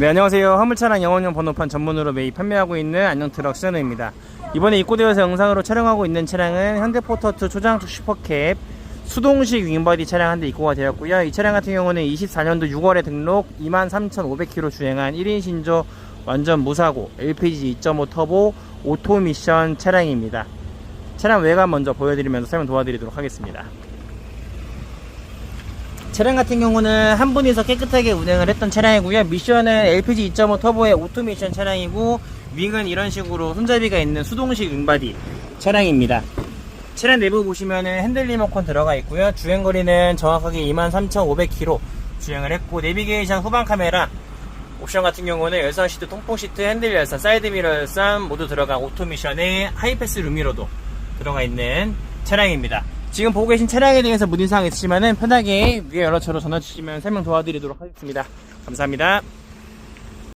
네, 안녕하세요. 화물차량 영업용 번호판 전문으로 매입 판매하고 있는 안녕트럭 시너입니다. 이번에 입고되어서 영상으로 촬영하고 있는 차량은 현대포터트 초장축 슈퍼캡 수동식 윙바디 차량 한 대 입고가 되었고요. 이 차량 같은 경우는 24년도 6월에 등록 23,500km 주행한 1인 신조 완전 무사고 LPG 2.5 터보 오토 미션 차량입니다. 차량 외관 먼저 보여드리면서 설명 도와드리도록 하겠습니다. 차량 같은 경우는 한 분이서 깨끗하게 운행을 했던 차량이고요. 미션은 LPG 2.5 터보의 오토 미션 차량이고 윙은 이런 식으로 손잡이가 있는 수동식 윙바디 차량입니다. 차량 내부 보시면은 핸들 리모컨 들어가 있고요. 주행 거리는 정확하게 23,500km 주행을 했고 내비게이션 후방 카메라 옵션 같은 경우는 열선 시트, 통풍 시트, 핸들 열선, 사이드 미러 열선 모두 들어간 오토 미션에 하이패스 루미로도 들어가 있는 차량입니다. 지금 보고 계신 차량에 대해서 문의사항 있으시면 편하게 위에 연락처로 전화 주시면 설명 도와드리도록 하겠습니다. 감사합니다.